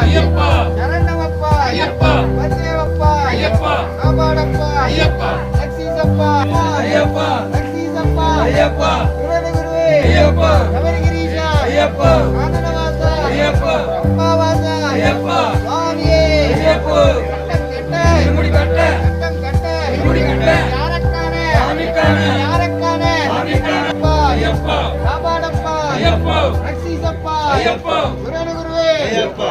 ஐயப்பா. சரணமப்பா. ஐயப்பா. வந்தேவப்பா ஐயப்பா. காபாடப்பா ஐயப்பா. லக்ஷீசப்பா ஐயப்பா. லக்ஷீசப்பா ஐயப்பா. குருவே குருவே. ஐயப்பா. சபரிகிரீஷா. ஐயப்பா. ஆனந்தவாசா. ஐயப்பா. அம்மாவாசா ஐயப்பா. சுவாமியே. ஐயப்பா. கட்டம் கட்ட. இருமுடி கட்ட. கட்டம் கட்ட. இருமுடி கட்ட. யாரக்கான. சாமிக்கான. யாரக்கான. சாமிக்கான. ஐயப்பா. காபாடப்பா ஐயப்பா. லக்ஷீசப்பா ஐயப்பா. குருவே குருவே. ஐயப்பா.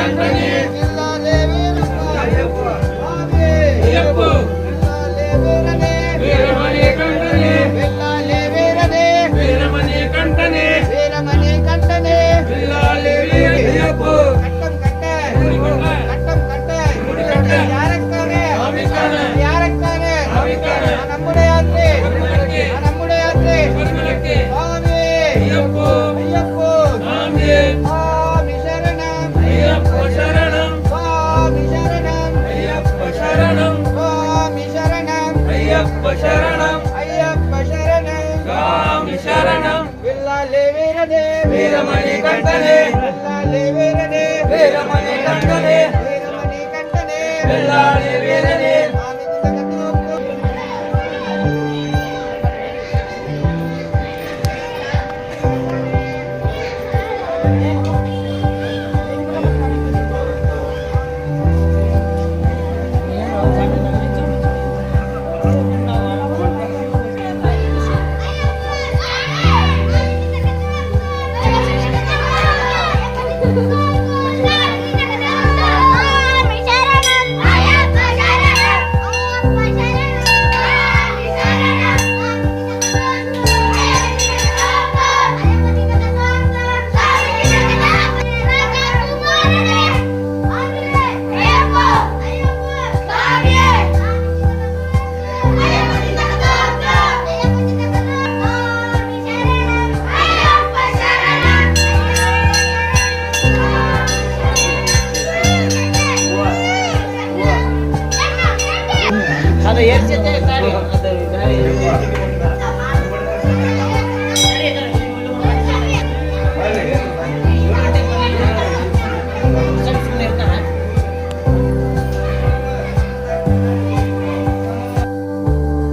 Amen. வீரமணி கண்டனே வீரமணி கண்டனே வீரமணி கண்டனே